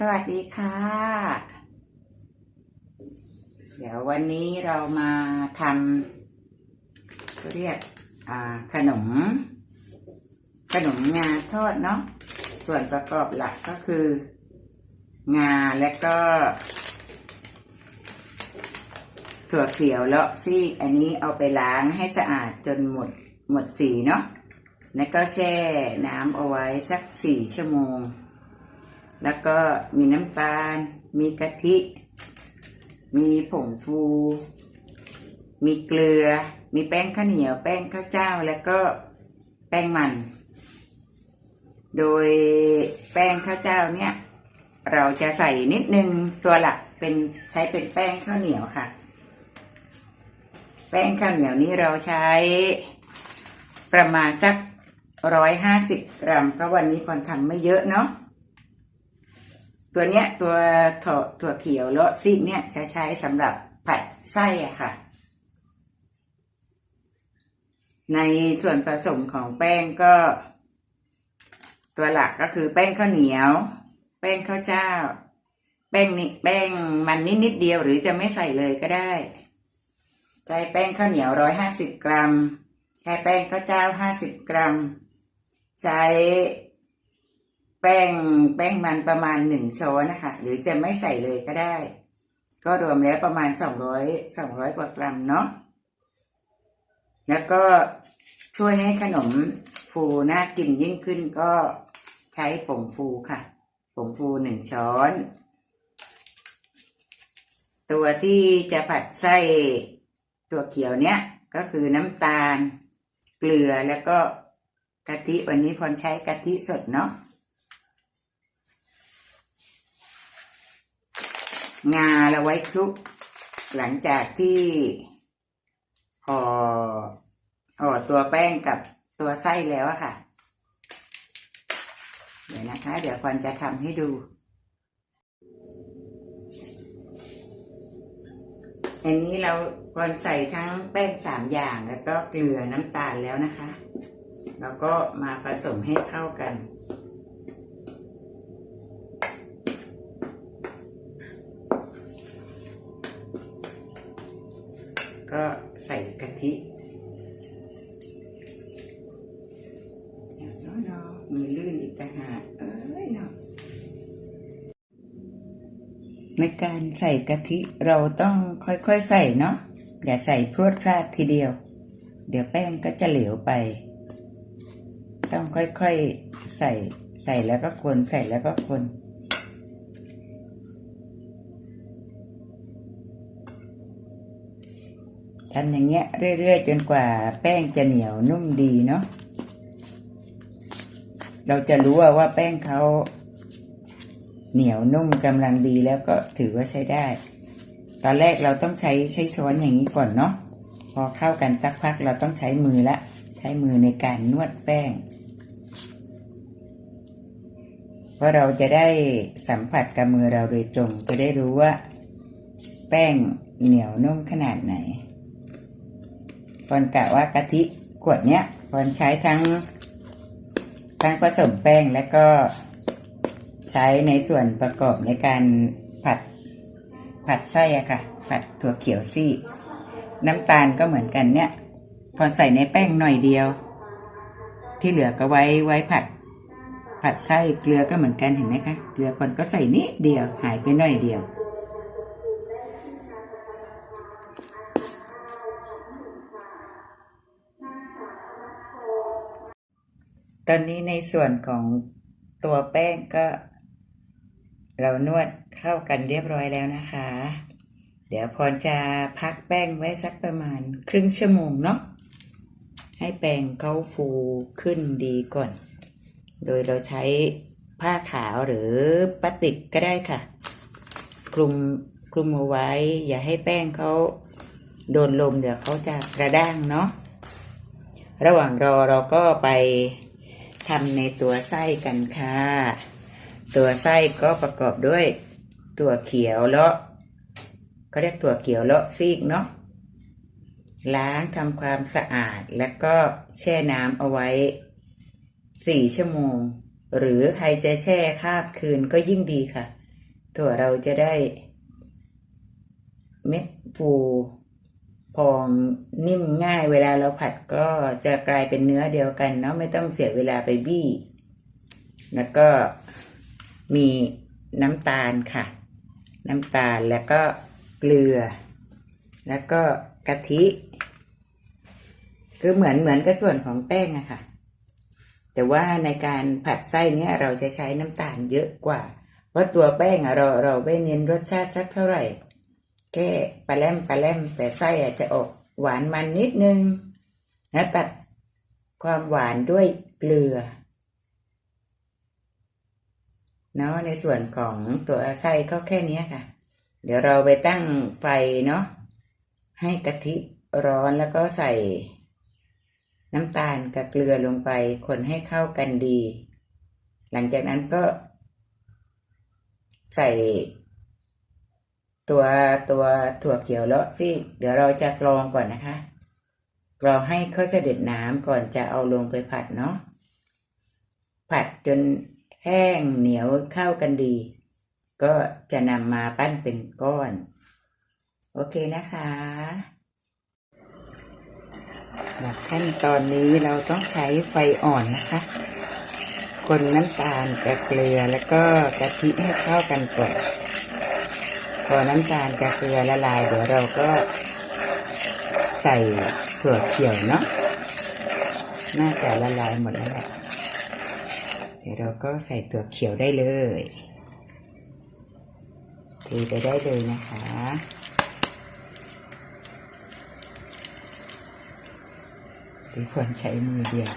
สวัสดีค่ะ เดี๋ยววันนี้เรามาทำเรียกขนม ขนมงาทอดเนาะส่วนประกอบหลักก็คือ งาและก็ ถั่วเขียวเลาะซีกอันนี้เอาไปล้างให้สะอาดจนหมดหมดสีเนาะแล้วก็แช่น้ำเอาไว้สักสี่ชั่วโมง แล้วก็มีน้ำตาล มีกะทิ มีผงฟู มีเกลือ มีแป้งข้าวเหนียว แป้งข้าวเจ้า แล้วก็แป้งมัน โดยแป้งข้าวเจ้าเนี่ย เราจะใส่นิดนึงตัวหลักเป็นใช้เป็นแป้งข้าวเหนียวค่ะ แป้งข้าวเหนียวนี้เราใช้ประมาณสักร้อยห้าสิบกรัมเพราะวันนี้คนทำไม่เยอะเนาะ ตัวเนี้ยตัวถั่วถั่วเขียวเลาะซีกเนี่ยจะใช้สำหรับผัดไส้อะค่ะ ในส่วนผสมของแป้งก็ ตัวหลักก็คือแป้งข้าวเหนียว แป้งข้าวเจ้า แป้งนี่แป้งมันนิดนิดเดียวหรือจะไม่ใส่เลยก็ได้ใช้แป้งข้าวเหนียวร้อยห้าสิบกรัมใช้แป้งข้าวเจ้าห้าสิบกรัม ใช้ แป้งแป้งมันประมาณหนึ่งช้อนนะคะ หรือจะไม่ใส่เลยก็ได้ ก็รวมแล้วประมาณสองร้อยสองร้อยกว่ากรัมเนาะแล้วก็ช่วยให้ขนมฟูน่ากินยิ่งขึ้นก็ใช้ผงฟูค่ะผงฟูหนึ่งช้อน ตัวที่จะผัดไส้ตัวเขียวเนี้ยก็คือน้ำตาล เกลือแล้วก็กะทิวันนี้พรใช้กะทิสดเนาะ งาเราไว้คลุก หลังจากที่ห่อห่อตัวแป้งกับตัวไส้แล้วอะค่ะ เดี๋ยวนะคะ เดี๋ยวควันจะทำให้ดู อันนี้เราควันใส่ทั้งแป้งสามอย่างแล้วก็เกลือน้ำตาลแล้วนะคะ แล้วก็มาผสมให้เข้ากัน การใส่กะทิเราต้องค่อยๆใส่เนาะอย่าใส่พรวดพลาดทีเดียว เดี๋ยวแป้งก็จะเหลวไป ต้องค่อยๆใส่ใส่แล้วก็คนใส่แล้วก็คนทำอย่างเงี้ยเรื่อยๆจนกว่าแป้งจะเหนียวนุ่มดีเนาะเราจะรู้ว่าว่าแป้งเขา เหนียวนุ่มกำลังดีแล้วก็ถือว่าใช้ได้ ตอนแรกเราต้องใช้ใช้ช้อนอย่างนี้ก่อนเนาะพอเข้ากันสักพักเราต้องใช้มือละ ใช้มือในการนวดแป้ง เพราะเราจะได้สัมผัสกับมือเราโดยตรงจะได้รู้ว่า แป้งเหนียวนุ่มขนาดไหนปอนกะว่ากะทิขวดเนี้ยปอนใช้ทั้งทั้งผสมแป้งและก็ ใช้ในส่วนประกอบในการผัดผัดไส้อะค่ะ ผัดถั่วเขียวซี่ น้ำตาลก็เหมือนกันเนี่ย พอใส่ในแป้งหน่อยเดียว ที่เหลือก็ไว้ไว้ผัด ผัดไส้เกลือก็เหมือนกันเห็นไหมคะเกลือคนก็ใส่นิดเดียวหายไปหน่อยเดียว ตอนนี้ในส่วนของตัวแป้งก็ เรานวดเข้ากันเรียบร้อยแล้วนะคะ เดี๋ยวพรจะพักแป้งไว้สักประมาณครึ่งชั่วโมงเนาะให้แป้งเขาฟูขึ้นดีก่อน โดยเราใช้ผ้าขาวหรือพลาสติกก็ได้ค่ะ คลุมคลุมเอาไว้ อย่าให้แป้งเขาโดนลมเดี๋ยวเขาจะกระด้างเนาะระหว่างรอเราก็ไปทำในตัวไส้กันค่ะ ตัวไส้ก็ประกอบด้วยตัวเขียวเลาะเขาเรียกตัวเขียวเลาะซีกเนาะล้างทำความสะอาดแล้วก็แช่น้ำเอาไว้สี่ชั่วโมง หรือใครจะแช่ข้ามคืนก็ยิ่งดีค่ะ ถั่วเราจะได้ เม็ดฟูพองนิ่มง่ายเวลาเราผัดก็จะกลายเป็นเนื้อเดียวกันเนาะไม่ต้องเสียเวลาไปบี้ แล้วก็ มีน้ำตาลค่ะ น้ำตาลแล้วก็เกลือ แล้วก็กะทิคือเหมือนเหมือนกับส่วนของแป้งอะค่ะ แต่ว่าในการผัดไส้เนี้ยเราจะใช้น้ำตาลเยอะกว่า เพราะตัวแป้งอะเราเราไม่เน้นรสชาติสักเท่าไหร่ แค่ปลาแรมปลาแรมแต่ไส้อะจะออกหวานมันนิดนึงแล้วตัดความหวานด้วยเกลือ เนาะในส่วนของตัวไส้ก็แค่นี้ค่ะ เดี๋ยวเราไปตั้งไฟเนาะให้กะทิร้อนแล้วก็ใส่น้ำตาลกับเกลือลงไปคนให้เข้ากันดี หลังจากนั้นก็ ใส่ตัวตัวถั่วเขียวเลาะซี่ เดี๋ยวเราจะกรองก่อนนะคะกรองให้เขาเสด็จน้ำก่อนจะเอาลงไปผัดเนาะผัดจน แห้งเหนียวเข้ากันดี ก็จะนำมาปั้นเป็นก้อน โอเคนะคะแบบขั้นตอนนี้เราต้องใช้ไฟอ่อนนะคะ คนน้ำตาลกับเกลือแล้วก็กะทิให้เข้ากันก่อนพอน้ำตาลกับเกลือละลายเดี๋ยวเราก็ใส่ถั่วเขียวเนาะน่าจะละลายหมดแล้วแหละ เดี๋ยวเราก็ใส่ถั่วเขียวได้เลยเทไปได้เลยนะคะหรือควรใช้มือเดียว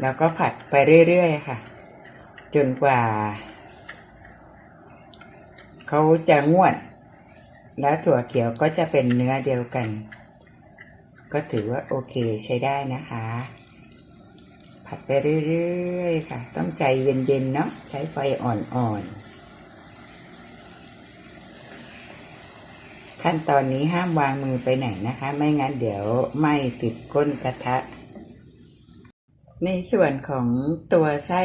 แล้วก็ผัดไปเรื่อยๆค่ะ จนกว่า เขาจะงวด แล้วถั่วเขียวก็จะเป็นเนื้อเดียวกัน ก็ถือว่าโอเคใช้ได้นะคะ ผัดไปเรื่อยๆค่ะ ต้องใจเย็นๆเนาะใช้ไฟอ่อนๆ ขั้นตอนนี้ห้ามวางมือไปไหนนะคะ ไม่งั้นเดี๋ยวไหม้ติดก้นกระทะ ในส่วนของตัวไส้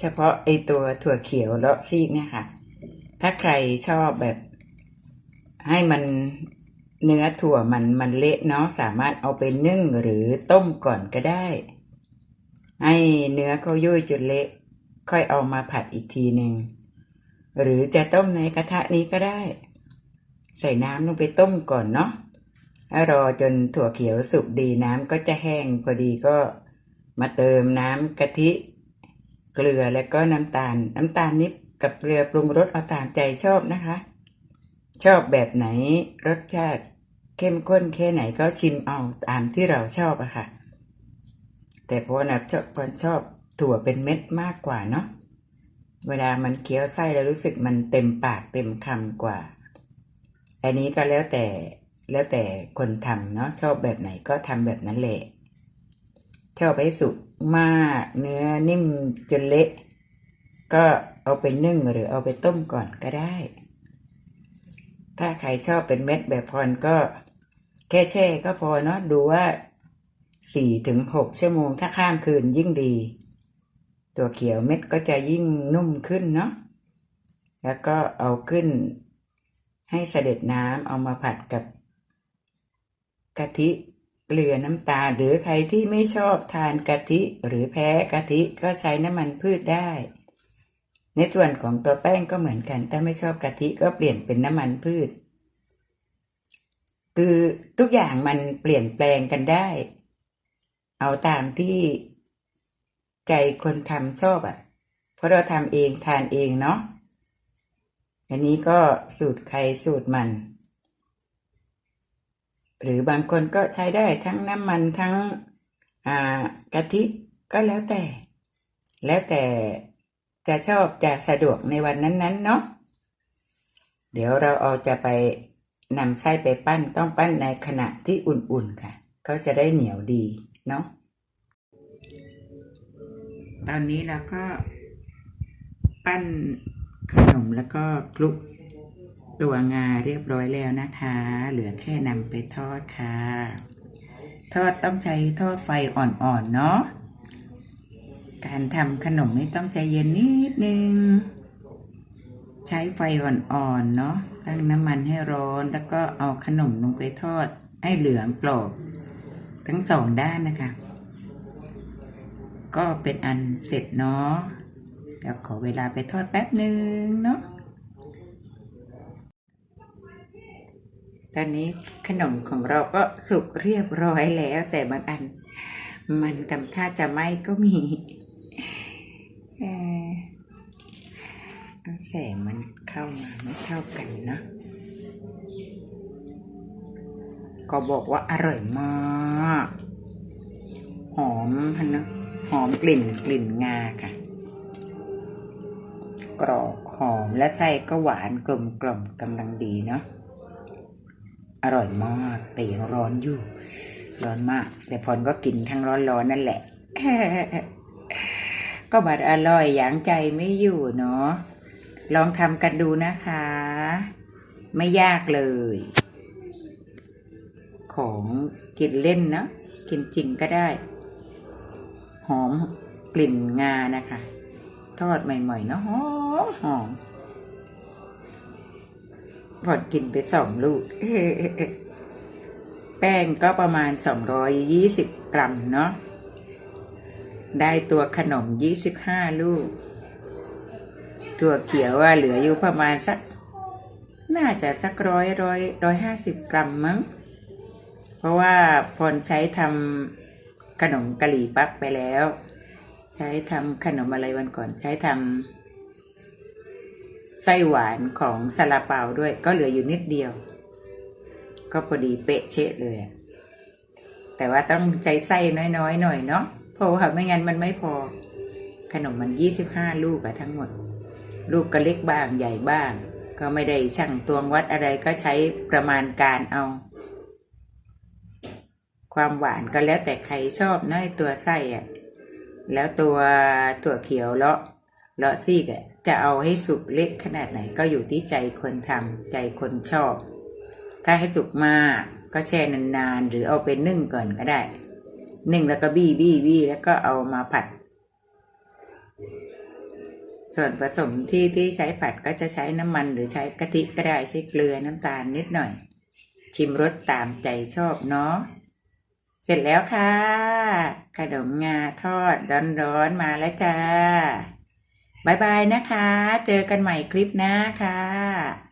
เฉพาะไอตัวถั่วเขียวเลาะซีกเนี่ยค่ะ ถ้าใครชอบแบบให้มัน เนื้อถั่วมันมันเละเนาะสามารถเอาไปนึ่งหรือต้มก่อนก็ได้ ให้เนื้อเขายุ่ยจนเละ ค่อยเอามาผัดอีกทีหนึ่งหรือจะต้มในกระทะนี้ก็ได้ ใส่น้ำลงไปต้มก่อนเนาะให้รอจนถั่วเขียวสุกดีน้ำก็จะแห้งพอดีก็มาเติมน้ำกะทิ เกลือแล้วก็น้ำตาล น้ำตาลนิดกับเกลือปรุงรสเอาตามใจชอบนะคะ ชอบแบบไหนรสชาติ เข้มข้นแค่ไหนก็ชิมเอาตามที่เราชอบอะค่ะ แต่พราะว่านับชอบคนชอบถั่วเป็นเม็ดมากกว่าเนาะเวลามันเคี้ยวไส้แล้วรู้สึกมันเต็มปากเต็มคำกว่า อันนี้ก็แล้วแต่แล้วแต่คนทำเนาะชอบแบบไหนก็ทำแบบนั้นแหละชอบให้สุกมากเนื้อนิ่มจนเละก็เอาไปนึ่งหรือเอาไปต้มก่อนก็ได้ ถ้าใครชอบเป็นเม็ดแบบพรก็ แค่แช่ก็พอเนาะดูว่าสี่ถึงหกชั่วโมงถ้าข้ามคืนยิ่งดี ตัวเขียวเม็ดก็จะยิ่งนุ่มขึ้นเนาะแล้วก็เอาขึ้น ให้เสด็จน้ำเอามาผัดกับกะทิเกลือน้ำตาลหรือใครที่ไม่ชอบทานกะทิหรือแพ้กะทิก็ใช้น้ำมันพืชได้ ในส่วนของตัวแป้งก็เหมือนกัน ถ้าไม่ชอบกะทิก็เปลี่ยนเป็นน้ำมันพืช คือทุกอย่างมันเปลี่ยนแปลงกันได้ เอาตามที่ใจคนทำชอบอะ่ะ เพราะเราทำเองทานเองเนาะอันนี้ก็สูตรใครสูตรมัน หรือบางคนก็ใช้ได้ทั้งน้ำมันทั้งกะทิก็แล้วแต่ แล้วแต่จะชอบจะสะดวกในวันนั้นๆเนาะเดี๋ยวเราเอาจะไป นำไส้ไปปั้นต้องปั้นในขณะที่อุ่นๆค่ะก็จะได้เหนียวดีเนาะตอนนี้เราก็ปั้นขนมแล้วก็คลุกตัวงาเรียบร้อยแล้วนะคะ เหลือแค่นำไปทอดค่ะ ทอดต้องใช้ทอดไฟอ่อนๆเนาะการทำขนมนี่ต้องใจเย็นนิดนึง ใช้ไฟอ่อนๆเนาะตั้งน้ำมันให้ร้อนแล้วก็เอาขนมลงไปทอดให้เหลืองกรอบทั้งสองด้านนะคะ ก็เป็นอันเสร็จเนาะเดี๋ยวขอเวลาไปทอดแป๊บหนึ่งเนาะตอนนี้ขนมของเราก็สุกเรียบร้อยแล้ว แต่บางอัน มันทำท่าจะไหม้ก็มีเอ แสงมันเข้ามาไม่เท่ากันนะ ก็บอกว่าอร่อยมาก หอมพันนะหอมกลิ่นกลิ่นงาค่ะ กรอบหอมและไส้ก็หวานกลมกล่อมกำลังดีเนาะอร่อยมากแต่ยังร้อนอยู่ ร้อนมาก แต่พรก็กินทั้งร้อนๆนั่นแหละ ก็บัดอร่อยอย่างใจไม่อยู่เนาะ ลองทำกันดูนะคะ ไม่ยากเลย ของกินเล่นเนาะกินจริงก็ได้ หอมกลิ่นงานะคะ ทอดใหม่ๆเนาะหอมหอมพอดกินไปสองลูก แป้งก็ประมาณ 220 กรัมเนาะได้ตัวขนม 25 ลูก ตัวเขียวว่าเหลืออยู่ประมาณสัก น่าจะสักร้อยร้อยร้อยห้าสิบกรัมมั้ง เพราะว่าพรใช้ทำขนมกะหรี่ปั๊กไปแล้ว ใช้ทำขนมอะไรวันก่อนใช้ทำไส้หวานของซาลาเปาด้วย ก็เหลืออยู่นิดเดียว ก็พอดีเป๊ะเชะเลย แต่ว่าต้องใจไส้น้อยๆหน่อยเนาะเพราะว่าไม่งั้นมันไม่พอขนมมันยี่สิบห้าลูกอะทั้งหมด ลูกก็เล็กบ้างใหญ่บ้าง ก็ไม่ได้ช่างตวงวัดอะไรก็ใช้ประมาณการเอา ความหวานก็แล้วแต่ใครชอบน้อยตัวไส้อะแล้วตัวถั่วเขียวเลาะเลาะซีกอะจะเอาให้สุกเล็กขนาดไหนก็อยู่ที่ใจคนทำใจคนชอบ ถ้าให้สุกมากก็แช่นานๆ หรือเอาไปนึ่งก่อนก็ได้ นึ่งแล้วก็บี้บี้บี้แล้วก็เอามาผัด ส่วนผสมที่ที่ใช้ผัดก็จะใช้น้ำมันหรือใช้กะทิก็ได้ใช้เกลือน้ำตาลนิดหน่อย ชิมรสตามใจชอบเนาะเสร็จแล้วค่ะ ขนมงาทอดร้อนๆมาแล้วจ้าบายบายนะคะ เจอกันใหม่คลิปหน้าค่ะ